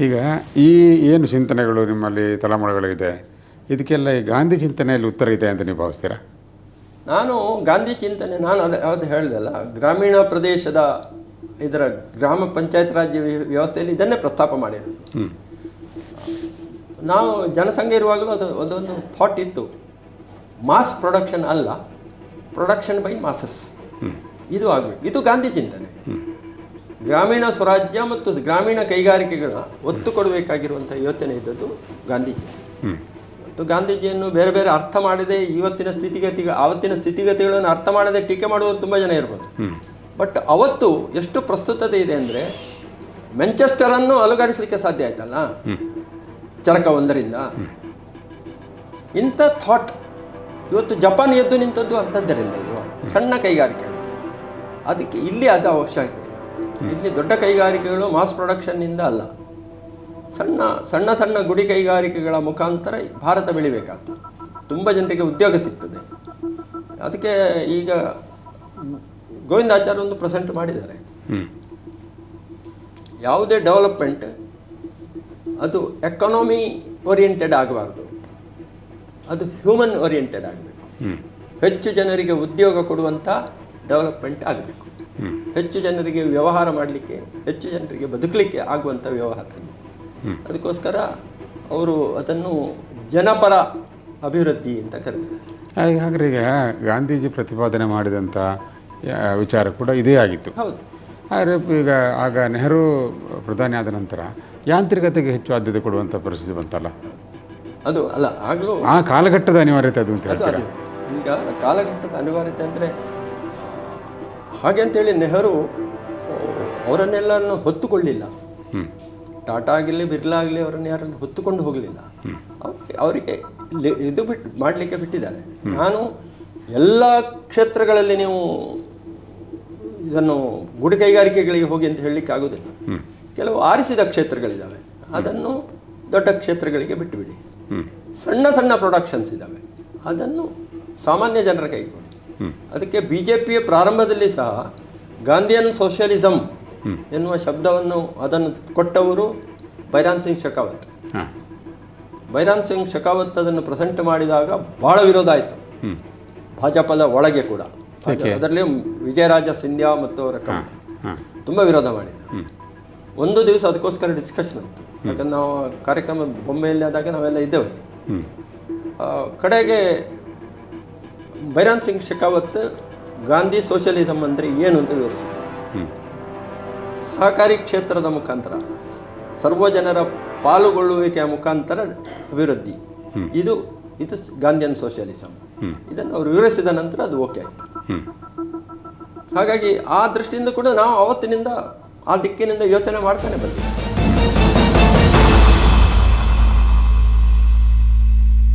ಈಗ ಈ ಏನು ಚಿಂತನೆಗಳು ನಿಮ್ಮಲ್ಲಿ ತಲೆಮಾರುಗಳಿದೆ ಇದಕ್ಕೆಲ್ಲ ಈ ಗಾಂಧಿ ಚಿಂತನೆಯಲ್ಲಿ ಉತ್ತರ ಇದೆ ಅಂತ ನೀವು ಭಾವಿಸ್ತೀರಾ? ನಾನು ಗಾಂಧಿ ಚಿಂತನೆ ನಾನು ಅದು ಅದು ಹೇಳಿದೆಲ್ಲ ಗ್ರಾಮೀಣ ಪ್ರದೇಶದ ಇದರ ಗ್ರಾಮ ಪಂಚಾಯತ್ ರಾಜ್ಯ ವ್ಯ- ವ್ಯವಸ್ಥೆಯಲ್ಲಿ ಇದನ್ನೇ ಪ್ರಸ್ತಾಪ ಮಾಡಿರೋದು. ನಾವು ಜನಸಂಖ್ಯೆ ಇರುವಾಗಲೂ ಅದು ಅದೊಂದು ಥಾಟ್ ಇತ್ತು. ಮಾಸ್ ಪ್ರೊಡಕ್ಷನ್ ಅಲ್ಲ ಪ್ರೊಡಕ್ಷನ್ ಬೈ ಮಾಸಸ್ ಇದು ಆಗಬೇಕು. ಇದು ಗಾಂಧಿ ಚಿಂತನೆ. ಗ್ರಾಮೀಣ ಸ್ವರಾಜ್ಯ ಮತ್ತು ಗ್ರಾಮೀಣ ಕೈಗಾರಿಕೆಗಳ ಒತ್ತು ಕೊಡಬೇಕಾಗಿರುವಂಥ ಯೋಚನೆ ಇದ್ದದ್ದು ಗಾಂಧೀಜಿ. ಮತ್ತು ಗಾಂಧೀಜಿಯನ್ನು ಬೇರೆ ಬೇರೆ ಅರ್ಥ ಮಾಡದೆ ಇವತ್ತಿನ ಸ್ಥಿತಿಗತಿ ಆವತ್ತಿನ ಸ್ಥಿತಿಗತಿಗಳನ್ನು ಅರ್ಥ ಮಾಡದೆ ಟೀಕೆ ಮಾಡುವವರು ತುಂಬ ಜನ ಇರ್ಬೋದು. ಬಟ್ ಅವತ್ತು ಎಷ್ಟು ಪ್ರಸ್ತುತತೆ ಇದೆ ಅಂದರೆ ಮೆಂಚೆಸ್ಟರನ್ನು ಅಲುಗಾಡಿಸಲಿಕ್ಕೆ ಸಾಧ್ಯ ಆಯ್ತಲ್ಲ? ಚರಕ ಒಂದರಿಂದ. ಇಂಥ ಥಾಟ್ ಇವತ್ತು ಜಪಾನ್ ಎದ್ದು ನಿಂತದ್ದು ಅಂಥದ್ದರಿಂದ ಸಣ್ಣ ಕೈಗಾರಿಕೆಗಳು. ಅದಕ್ಕೆ ಇಲ್ಲಿ ಅದು ಅವಶ್ಯಕತೆ. ಇಲ್ಲಿ ದೊಡ್ಡ ಕೈಗಾರಿಕೆಗಳು ಮಾಸ್ ಪ್ರೊಡಕ್ಷನ್ನಿಂದ ಅಲ್ಲ. ಸಣ್ಣ ಸಣ್ಣ ಸಣ್ಣ ಗುಡಿ ಕೈಗಾರಿಕೆಗಳ ಮುಖಾಂತರ ಭಾರತ ಬೆಳಿಬೇಕಾಗ್ತದೆ. ತುಂಬ ಜನರಿಗೆ ಉದ್ಯೋಗ ಸಿಗ್ತದೆ. ಅದಕ್ಕೆ ಈಗ ಗೋವಿಂದಾಚಾರ್ಯ ಒಂದು ಪ್ರೆಸೆಂಟ್ ಮಾಡಿದ್ದಾರೆ. ಯಾವುದೇ ಡೆವಲಪ್ಮೆಂಟ್ ಅದು ಎಕನಾಮಿ ಓರಿಯೆಂಟೆಡ್ ಆಗಬಾರ್ದು. ಅದು ಹ್ಯೂಮನ್ ಓರಿಯೆಂಟೆಡ್ ಆಗಬೇಕು. ಹೆಚ್ಚು ಜನರಿಗೆ ಉದ್ಯೋಗ ಕೊಡುವಂಥ ಡೆವಲಪ್ಮೆಂಟ್ ಆಗಬೇಕು. ಹೆಚ್ಚು ಜನರಿಗೆ ವ್ಯವಹಾರ ಮಾಡಲಿಕ್ಕೆ ಹೆಚ್ಚು ಜನರಿಗೆ ಬದುಕಲಿಕ್ಕೆ ಆಗುವಂಥ ವ್ಯವಹಾರ. ಅದಕ್ಕೋಸ್ಕರ ಅವರು ಅದನ್ನು ಜನಪರ ಅಭಿವೃದ್ಧಿ ಅಂತ ಕರೆದಿದ್ದಾರೆ ಹಾಗಾದ್ರೆ ಈಗ ಗಾಂಧೀಜಿ ಪ್ರತಿಪಾದನೆ ಮಾಡಿದಂಥ ವಿಚಾರ ಕೂಡ ಇದೇ ಆಗಿತ್ತು. ಹೌದು. ಆದರೆ ಈಗ ಆಗ ನೆಹರು ಪ್ರಧಾನಿ ಆದ ನಂತರ ಯಾಂತ್ರಿಕತೆಗೆ ಹೆಚ್ಚು ಆದ್ಯತೆ ಕೊಡುವಂಥ ಪರಿಸ್ಥಿತಿ ಬಂತಲ್ಲ? ಅದು ಅಲ್ಲ ಆಗಲೂ ಆ ಕಾಲಘಟ್ಟದ ಅನಿವಾರ್ಯತೆ ಅದು ಅಂತ ಈಗ ಕಾಲಘಟ್ಟದ ಅನಿವಾರ್ಯತೆ ಅಂದರೆ ಹಾಗೆ ಅಂತೇಳಿ ನೆಹರು ಅವರನ್ನೆಲ್ಲ ಹೊತ್ತುಕೊಳ್ಳಿಲ್ಲ. ಟಾಟಾ ಆಗಿರಲಿ ಬಿರ್ಲಾ ಆಗಲಿ ಅವರನ್ನು ಯಾರನ್ನು ಹೊತ್ತುಕೊಂಡು ಹೋಗಲಿಲ್ಲ. ಅವ್ರಿಗೆ ಇದು ಬಿಟ್ಟು ಮಾಡಲಿಕ್ಕೆ ಬಿಟ್ಟಿದ್ದಾರೆ. ನಾನು ಎಲ್ಲ ಕ್ಷೇತ್ರಗಳಲ್ಲಿ ನೀವು ಇದನ್ನು ಗುಡಿ ಕೈಗಾರಿಕೆಗಳಿಗೆ ಹೋಗಿ ಅಂತ ಹೇಳಲಿಕ್ಕೆ ಆಗೋದಿಲ್ಲ. ಕೆಲವು ಆರಿಸಿದ ಕ್ಷೇತ್ರಗಳಿದ್ದಾವೆ ಅದನ್ನು ದೊಡ್ಡ ಕ್ಷೇತ್ರಗಳಿಗೆ ಬಿಟ್ಟುಬಿಡಿ. ಸಣ್ಣ ಸಣ್ಣ ಪ್ರೊಡಕ್ಷನ್ಸ್ ಇದ್ದಾವೆ ಅದನ್ನು ಸಾಮಾನ್ಯ ಜನರ ಕೈಗೆ ಕೊಡಿ. ಹ್ಮ್. ಅದಕ್ಕೆ ಬಿ ಜೆ ಪಿಯ ಪ್ರಾರಂಭದಲ್ಲಿ ಸಹ ಗಾಂಧಿಯನ್ ಸೋಷಿಯಲಿಸಮ್ ಎನ್ನುವ ಶಬ್ದವನ್ನು ಅದನ್ನು ಕೊಟ್ಟವರು ಬೈರಾನ್ ಸಿಂಗ್ ಶೆಖಾವತ್. ಬೈರಾಮ್ ಬೈರಾನ್ ಸಿಂಗ್ ಶೆಖಾವತ್ ಅದನ್ನು ಪ್ರೆಸೆಂಟ್ ಮಾಡಿದಾಗ ಬಹಳ ವಿರೋಧ ಆಯಿತು. ಭಾಜಪದ ಒಳಗೆ ಕೂಡ. ಅದರಲ್ಲಿ ವಿಜಯರಾಜ ಸಿಂಧ್ಯಾ ಮತ್ತು ಅವರ ತುಂಬಾ ವಿರೋಧ ಮಾಡಿದ್ರು. ಒಂದು ದಿವಸ ಅದಕ್ಕೋಸ್ಕರ ಡಿಸ್ಕಷನ್ ಆಯಿತು. ಯಾಕಂದ್ರೆ ನಾವು ಕಾರ್ಯಕ್ರಮ ಬೊಂಬೆಯಲ್ಲಿ ಆದಾಗ ನಾವೆಲ್ಲ ಇದ್ದೇವೆ. ಕಡೆಗೆ ಬೈರಾನ್ ಸಿಂಗ್ ಶೆಖಾವತ್ ಗಾಂಧಿ ಸೋಷಿಯಲಿಸಮ್ ಅಂದರೆ ಏನು ಅಂತ ವಿವರಿಸಿದರು ಸಹಕಾರಿ ಕ್ಷೇತ್ರದ ಮುಖಾಂತರ ಸರ್ವ ಜನರ ಪಾಲುಗೊಳ್ಳುವಿಕೆಯ ಮುಖಾಂತರ ಅಭಿವೃದ್ಧಿ. ಇದು ಇದು ಗಾಂಧಿಯನ್ ಸೋಷಿಯಲಿಸಮ್. ಇದನ್ನು ಅವರು ವಿವರಿಸಿದ ನಂತರ ಅದು ಓಕೆ ಆಯಿತು. ಹಾಗಾಗಿ ಆ ದೃಷ್ಟಿಯಿಂದ ಕೂಡ ನಾವು ಅವತ್ತಿನಿಂದ ಆ ದಿಕ್ಕಿನಿಂದ ಯೋಚನೆ ಮಾಡ್ತಾನೆ ಬಂದಿದ್ದೀವಿ.